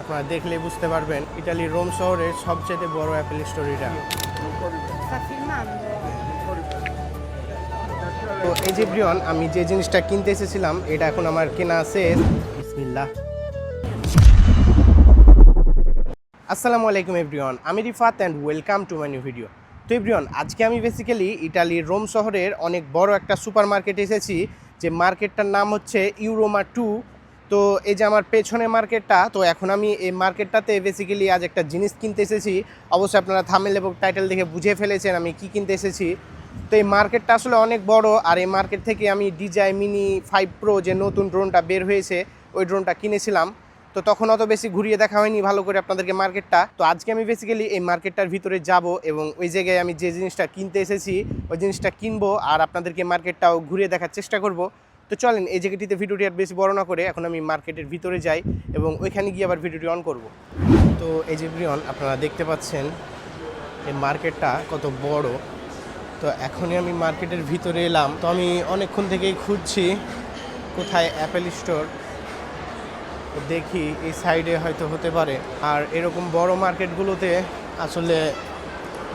আপনারা দেখলে বুঝতে পারবেন, ইটালির রোম শহরের সবচেয়ে বড় অ্যাপেল স্টোর এটা তো এই যে ব্রিয়ন, আমি যে জিনিসটা কিনতে এসেছিলাম, এটা এখন আমার কেনা আছে বিসমিল্লাহ। আসসালামু আলাইকুম এভরিওয়ান, আমি Rifat and welcome to my new video তো এভরিওয়ান, আজকে আমি বেসিক্যালি ইটালির রোম শহরের অনেক বড় একটা সুপার মার্কেটে এসেছি, যে মার্কেটটার নাম হচ্ছে ইউরোমা টু তো এই যে আমার পেছনে মার্কেটটা, তো এখন আমি এই মার্কেটটাতে বেসিক্যালি আজ একটা জিনিস কিনতে এসেছি। অবশ্যই আপনারা থামেল এবং টাইটেল দেখে বুঝে ফেলেছেন আমি কি কিনতে এসেছি। তো এই মার্কেটটা আসলে অনেক বড়, আর এই মার্কেট থেকে আমি ডিজাই মিনি ফাইভ প্রো যে নতুন ড্রোনটা বের হয়েছে, ওই ড্রোনটা কিনেছিলাম। তো তখন অত বেশি ঘুরিয়ে দেখা হয়নি ভালো করে আপনাদেরকে মার্কেটটা। তো আজকে আমি বেসিক্যালি এই মার্কেটটার ভিতরে যাব এবং ওই জায়গায় আমি যে জিনিসটা কিনতে এসেছি, ওই জিনিসটা কিনবো আর আপনাদেরকে মার্কেটটাও ঘুরিয়ে দেখার চেষ্টা করব। তো চলেন, এই জায়গাটিতে ভিডিওটি আর বেশি বড় না করে এখন আমি মার্কেটের ভিতরে যাই এবং ওইখানে গিয়ে আবার ভিডিওটি অন করব। তো এই যে ব্রিয়ন আপনারা দেখতে পাচ্ছেন এই মার্কেটটা কত বড়। তো এখনই আমি মার্কেটের ভিতরে এলাম। তো আমি অনেকক্ষণ থেকেই খুঁজছি কোথায় অ্যাপেল স্টোর দেখি এই সাইডে হয়তো হতে পারে। আর এরকম বড় মার্কেটগুলোতে আসলে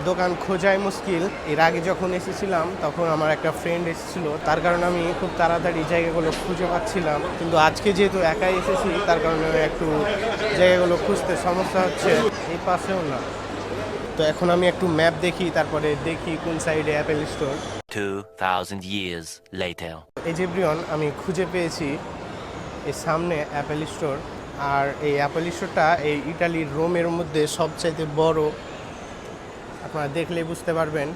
দোকান খোঁজাই মুশকিল। এর আগে যখন এসেছিলাম তখন আমার একটা ফ্রেন্ড এসেছিল। তার কারণে আমি খুব তাড়াতাড়ি জায়গাগুলো খুঁজে পাচ্ছিলাম। কিন্তু আজকে যেহেতু একাই এসেছি তার কারণে একটু জায়গাগুলো খুঁজতে সমস্যা হচ্ছে। এই পাশেও না। তো এখন আমি একটু ম্যাপ দেখি তারপরে দেখি কোন সাইডে অ্যাপেল স্টোর 2,000 years later. এই যে ব্রিয়ন আমি খুঁজে পেয়েছি এর সামনে অ্যাপেল স্টোর আর এই অ্যাপেল স্টোরটা এই ইটালির রোমের মধ্যে সবচাইতে বড় আপনারা দেখলে বুঝতে পারবেন।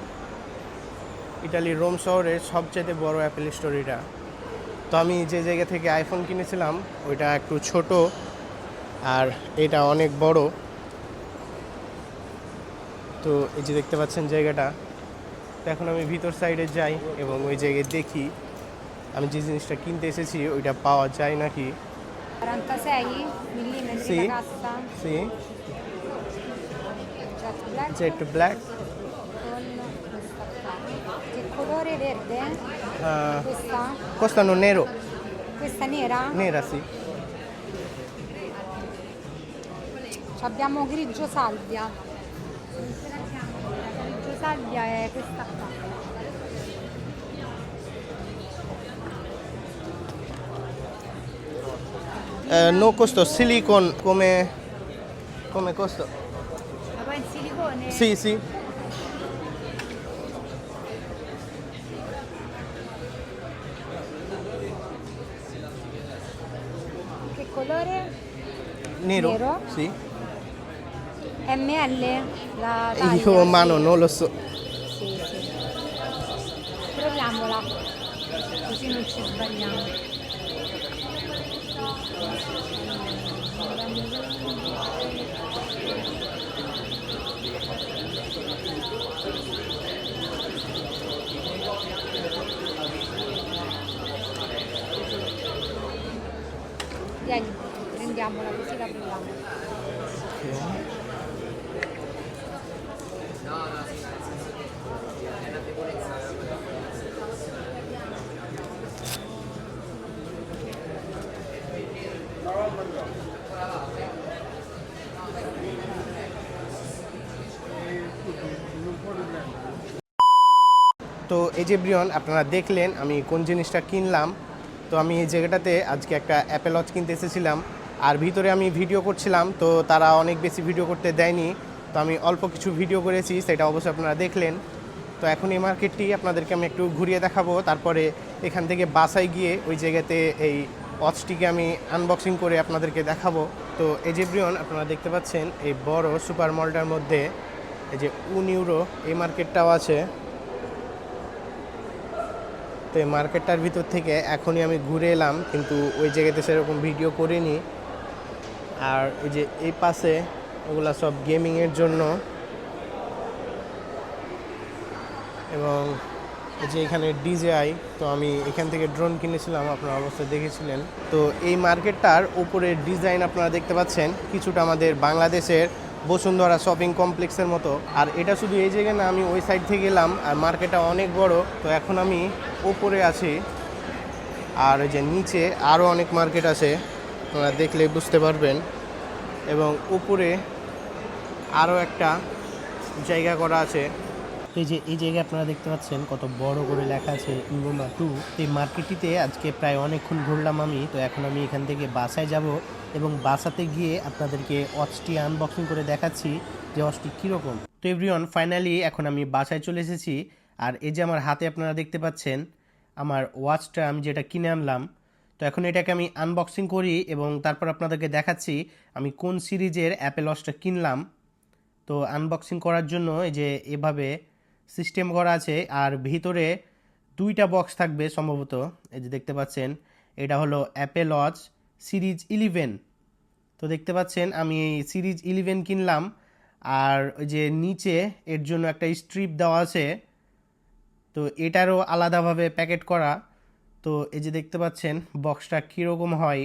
ইটালির রোম শহরের সবচাইতে বড় অ্যাপেল স্টোর এটা। তো আমি যে জায়গা থেকে আইফোন কিনেছিলাম ওইটা একটু ছোট আর এটা অনেক বড়। তো এই যে দেখতে পাচ্ছেন জায়গাটা। তো এখন আমি ভিতর সাইডে যাই এবং ওই জায়গায় দেখি। আমি যে জিনিসটা কিনতে এসেছি ওইটা পাওয়া যায় নাকি? 46 Sì. la cassa? সি Jet black. Che colore verde? Uh, questa? Costano nero. Questa nera? Nera, sì. Abbiamo grigio salvia. Grigio salvia è questa qua. Eh, no, costo silicon come, come costo sì sì Che colore? nero, Nero? sì ML? La taglia? io mano non lo so Sì, sì. Proviamola, così non ci sbagliamo. Così la proviamo. তো এই যে Brian আপনারা দেখলেন আমি কোন জিনিসটা কিনলাম তো আমি এই জায়গাটাতে আজকে একটা অ্যাপেল ওয়াচ কিনতে এসেছিলাম আর ভিতরে আমি ভিডিও করছিলাম, তো তারা অনেক বেশি ভিডিও করতে দেয়নি। তো আমি অল্প কিছু ভিডিও করেছি, সেটা অবশ্যই আপনারা দেখলেন। তো এখন এই মার্কেটটি আপনাদেরকে আমি একটু ঘুরিয়ে দেখাবো। তারপরে এখান থেকে বাসায় গিয়ে ওই জায়গাতে এই ওয়াচটিকে আমি আনবক্সিং করে আপনাদেরকে দেখাবো। তো এই যে ব্রিয়ন আপনারা দেখতে পাচ্ছেন, এই বড় সুপার মলটার মধ্যে এই যে ইউরো এই মার্কেটটাও আছে। তো এই মার্কেটটার ভিতর থেকে এখনই আমি ঘুরে এলাম, কিন্তু ওই জায়গাতে সেরকম ভিডিও করিনি। আর এই যে এই পাশে ওগুলা সব গেমিংয়ের জন্য। এবং যে এখানে ডিজেআই তো আমি এখান থেকে ড্রোন কিনেছিলাম, আপনারা অবশ্যই দেখেছিলেন। তো এই মার্কেটটার উপরের ডিজাইন আপনারা দেখতে পাচ্ছেন, কিছুটা আমাদের বাংলাদেশের বসুন্ধরা শপিং কমপ্লেক্সের মতো। আর এটা শুধু এই জায়গায় না, আমি ওই সাইড থেকে এলাম আর মার্কেটটা অনেক বড়। তো এখন আমি ওপরে আছি, আর ওই যে নিচে আরও অনেক মার্কেট আছে আপনারা দেখলে বুঝতে পারবেন। উপরে আরও একটা জায়গা করা আছে। এই যে, এই জায়গায় আপনারা দেখতে পাচ্ছেন কত বড় করে লেখা আছে ইউরোমা টু। এই মার্কেটটিতে আজকে প্রায় অনেকক্ষণ ঘুরলাম আমি, তো এখন আমি এখান থেকে বাসায় যাব এবং বাসাতে গিয়ে আপনাদেরকে ওয়াচটি আনবক্সিং করে দেখাচ্ছি যে ওয়াচটি কীরকম। তো এভরিওয়ান ফাইনালি এখন আমি বাসায় চলে এসেছি। আর এই যে আমার হাতে আপনারা দেখতে পাচ্ছেন, আমার ওয়াচটা আমি যেটা কিনে আনলাম তো এখন এটাকে আমি আনবক্সিং করি এবং তারপর আপনাদেরকে দেখাচ্ছি আমি কোন সিরিজের অ্যাপেল ওয়াচটা কিনলাম। তো আনবক্সিং করার জন্য এই যে এভাবে সিস্টেম করা আছে আর ভিতরে দুইটা বক্স থাকবে সম্ভবত। এই যে দেখতে পাচ্ছেন, এটা হলো অ্যাপেল ওয়াচ সিরিজ ইলেভেন তো দেখতে পাচ্ছেন, আমি এই সিরিজ ইলেভেন কিনলাম আর ওই যে নিচে এর জন্য একটা স্ট্রিপ দেওয়া আছে। তো এটারও আলাদাভাবে প্যাকেট করা। তো এই যে দেখতে পাচ্ছেন বক্সটা কীরকম হয়,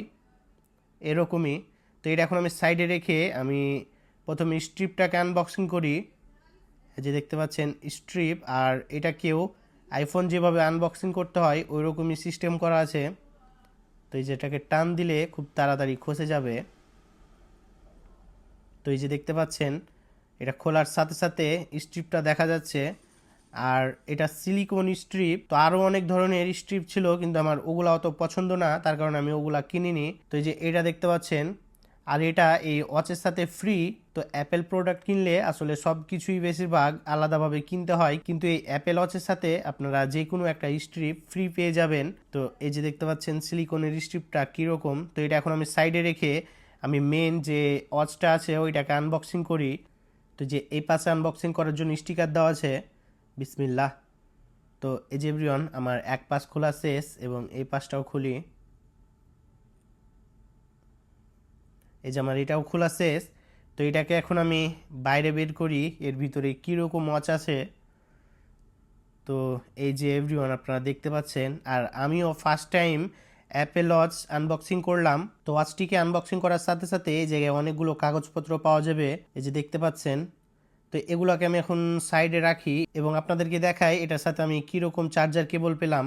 এরকমই। তো এটা এখন আমি সাইডে রেখে আমি প্রথমে স্ট্রিপটাকে আনবক্সিং করি। এই যে দেখতে পাচ্ছেন স্ট্রিপ আর এটা কেউ আইফোন যেভাবে আনবক্সিং করতে হয় ওই রকমই সিস্টেম করা আছে। তো এই যেটাকে টান দিলে খুব তাড়াতাড়ি খসে যাবে। তো এই যে দেখতে পাচ্ছেন, এটা খোলার সাথে সাথে স্ট্রিপটা দেখা যাচ্ছে। আর এটা সিলিকন স্ট্রিপ তো আরও অনেক ধরনের স্ট্রিপ ছিল, কিন্তু আমার ওগুলা অত পছন্দ না, তার কারণে আমি ওগুলা কিনিনি। তো এই যে এটা দেখতে পাচ্ছেন, আর এটা এই ওয়াচের সাথে ফ্রি তো অ্যাপেল প্রোডাক্ট কিনলে আসলে সব কিছুই বেশিরভাগ আলাদাভাবে কিনতে হয়। কিন্তু এই অ্যাপেল ওয়াচের সাথে আপনারা যে কোনো একটা স্ট্রিপ ফ্রি পেয়ে যাবেন। তো এই যে দেখতে পাচ্ছেন সিলিকনের স্ট্রিপটা কীরকম, তো এটা এখন আমি সাইডে রেখে আমি মেন যে ওয়াচটা আছে, ওইটাকে আনবক্সিং করি। তো যে এই পাশে আনবক্সিং করার জন্য স্টিকার দেওয়া আছে বিসমিল্লাহ। তো এই যে আমার এক পাশ খোলা শেষ এবং এই পাশটাও খুলি। এই যে আমার এটাও খোলা শেষ। তো এটাকে এখন আমি বাইরে বের করি। এর ভিতরে কীরকম ওয়াচ আছে? তো এই যে এভরিওয়ান, আপনারা দেখতে পাচ্ছেন। আর আমিও first time Apple watch unboxing করলাম। তো ওয়াচটিকে আনবক্সিং করার সাথে সাথে এই জায়গায় অনেকগুলো কাগজপত্র পাওয়া যাবে। এই যে দেখতে পাচ্ছেন তো এগুলোকে আমি এখন সাইডে রাখি এবং আপনাদেরকে দেখাই এটার সাথে আমি কীরকম চার্জার কেবল পেলাম।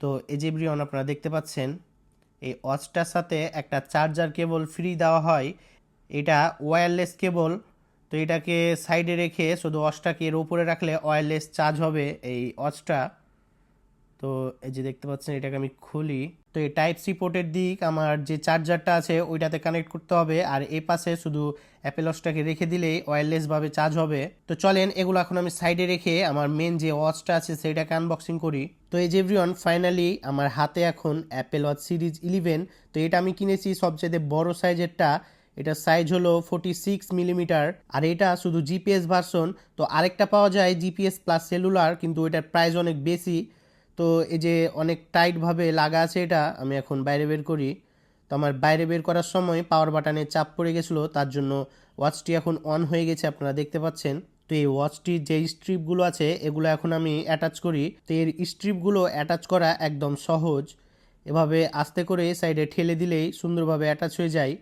তো এই যে ব্রিয়ন আপনারা দেখতে পাচ্ছেন, এই ওয়াচটার সাথে একটা চার্জার কেবল ফ্রি দেওয়া হয়। এটা ওয়্যারলেস কেবল তো এটাকে সাইডে রেখে শুধু ওয়াচটাকে এর উপরে রাখলে ওয়্যারলেস চার্জ হবে এই ওয়াচটা। তো এই যে দেখতে পাচ্ছেন, এটাকে আমি খুলি। তো এই টাইপ সি পোর্টের দিক আমার যে চার্জারটা আছে, ওইটাতে কানেক্ট করতে হবে। আর এই পাশে শুধু অ্যাপেল ওয়াচটাকে রেখে দিলেই ওয়্যারলেসভাবে চার্জ হবে। তো চলেন, এগুলো এখন আমি সাইডে রেখে আমার মেন যে ওয়াচটা আছে সেটাকে আনবক্সিং করি। তো এই যে ফাইনালি আমার হাতে এখন অ্যাপেল ওয়াচ সিরিজ ইলেভেন তো এটা আমি কিনেছি সবচেয়ে বড় সাইজেরটা এটার সাইজ হলো ফোর্টি সিক্স মিলিমিটার আর এটা শুধু জিপিএস ভার্সন তো আরেকটা পাওয়া যায় জিপিএস প্লাস সেলুলার কিন্তু এটার প্রাইস অনেক বেশি। তো এই যে অনেক টাইটভাবে লাগা আছে এটা, আমি এখন বাইরে বের করি। তো আমার বাইরে বের করার সময় পাওয়ার বাটনে চাপ পড়ে গেছিল, তার জন্য ওয়াচটি এখন অন হয়ে গেছে, আপনারা দেখতে পাচ্ছেন। তো এই ওয়াচটির যে স্ট্রিপগুলো আছে, এগুলো এখন আমি অ্যাটাচ করি। তো এর স্ট্রিপগুলো অ্যাটাচ করা একদম সহজ। এভাবে আস্তে করে সাইডে ঠেলে দিলেই সুন্দরভাবে অ্যাটাচ হয়ে যায়।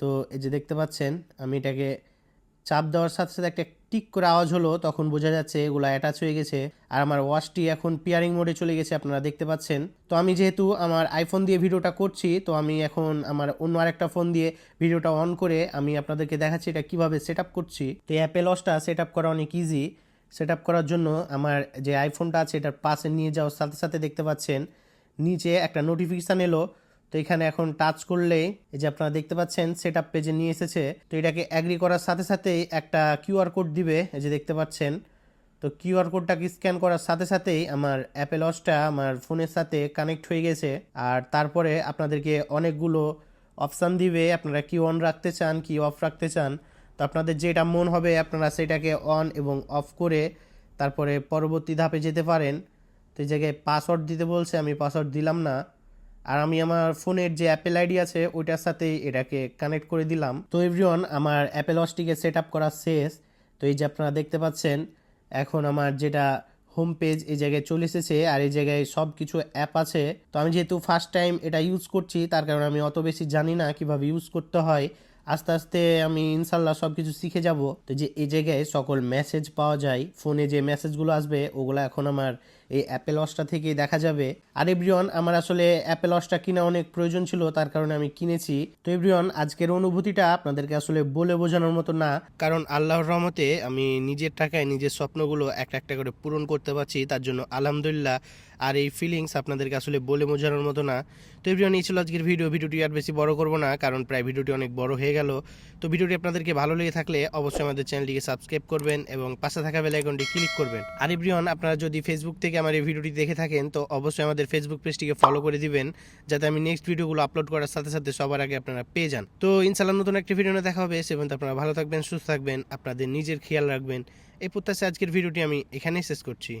তো এই যে দেখতে পাচ্ছেন, আমি এটাকে চাপ দেওয়ার সাথে সাথে একটা টিক করে আওয়াজ হলো, তখন বোঝা যাচ্ছে এগুলো অ্যাটাচ হয়ে গেছে। আর আমার ওয়াচটি এখন পিয়ারিং মোডে চলে গেছে, আপনারা দেখতে পাচ্ছেন। তো আমি যেহেতু আমার আইফোন দিয়ে ভিডিওটা করছি, তো আমি এখন আমার অন্য আরেকটা ফোন দিয়ে ভিডিওটা অন করে আমি আপনাদেরকে দেখাচ্ছি এটা কীভাবে সেট করছি। তো অ্যাপেল ওয়াচটা সেট করা অনেক ইজি সেট করার জন্য আমার যে আইফোনটা আছে, এটার পাশে নিয়ে যাওয়ার সাথে সাথে দেখতে পাচ্ছেন, নিচে একটা নোটিফিকেশান এলো। তো এখানে এখন টাচ করলেই এই যে আপনারা দেখতে পাচ্ছেন সেট আপ পেজে নিয়ে এসেছে। তো এটাকে অ্যাগ্রি করার সাথে সাথেই একটা কিউআর কোড দিবে, এই যে দেখতে পাচ্ছেন। তো কিউআর কোডটাকে স্ক্যান করার সাথে সাথেই আমার অ্যাপেল ওয়াচটা আমার ফোনের সাথে কানেক্ট হয়ে গেছে। আর তারপরে আপনাদেরকে অনেকগুলো অপশান দিবে। আপনারা কি অন রাখতে চান কি অফ রাখতে চান। তো আপনাদের যেটা মন হবে, আপনারা সেটাকে অন এবং অফ করে তারপরে পরবর্তী ধাপে যেতে পারেন। তো এই জায়গায় পাসওয়ার্ড দিতে বলছে, আমি পাসওয়ার্ড দিলাম না। আর আমি আমার ফোনের যে অ্যাপেল আইডি আছে, ওইটার সাথে এটাকে কানেক্ট করে দিলাম। তো এভরিওয়ান আমার অ্যাপেল ওয়াচটিকে সেট আপ করা শেষ। তো এই যে আপনারা দেখতে পাচ্ছেন, এখন আমার যেটা হোম পেজ এই জায়গায় চলে এসেছে আর এই জায়গায় সব কিছু অ্যাপ আছে। তো আমি যেহেতু ফার্স্ট টাইম এটা ইউজ করছি, তার কারণে আমি অত বেশি জানি না কীভাবে ইউজ করতে হয়। আস্তে আস্তে আমি ইনশাল্লাহ সব কিছু শিখে যাব। তো যে এই জায়গায় সকল মেসেজ পাওয়া যায়। ফোনে যে মেসেজগুলো আসবে, ওগুলো এখন আমার এই অ্যাপেল ওয়াচটা থেকে দেখা যাবে। আর এভরিওয়ান, আমার আসলে অ্যাপেল ওয়াচটা কিনা অনেক প্রয়োজন ছিল, তার কারণে আমি কিনেছি। তো এভরিওয়ান, আজকের অনুভূতিটা আপনাদেরকে আসলে বলে বোঝানোর মতো না। কারণ আল্লাহর রহমতে আমি নিজের টাকায় নিজের স্বপ্নগুলো একটা একটা করে পূরণ করতে পারছি, তার জন্য আলহামদুলিল্লাহ আর এই ফিলিংস আপনাদেরকে আসলে বলে বোঝানোর মতো না। তো এভরিওয়ান এই ছিল আজকের ভিডিও ভিডিওটি আর বেশি বড় করব না, কারণ প্রায় ভিডিওটি অনেক বড় হয়ে গেল। তো ভিডিওটি আপনাদেরকে ভালো লেগে থাকলে অবশ্যই আমাদের চ্যানেলটিকে সাবস্ক্রাইব করবেন এবং পাশে থাকা বেল আইকনটি ক্লিক করবেন। আর এভরিওয়ান আপনারা যদি ফেসবুক থেকে আমার এই ভিডিওটি দেখে থাকেন, তো অবশ্যই আমাদের ফেসবুক পেজটিকে ফলো করে দিবেন, যাতে আমি নেক্সট ভিডিওগুলো আপলোড করার সাথে সাথে সবার আগে আপনারা পেয়ে যান। তো ইনশাল্লাহ নতুন একটি ভিডিও দেখা হবে। সে আপনারা ভালো থাকবেন, সুস্থ থাকবেন, আপনাদের নিজের খেয়াল রাখবেন। এই প্রত্যাশা আজকের ভিডিওটি আমি এখানেই শেষ করছি।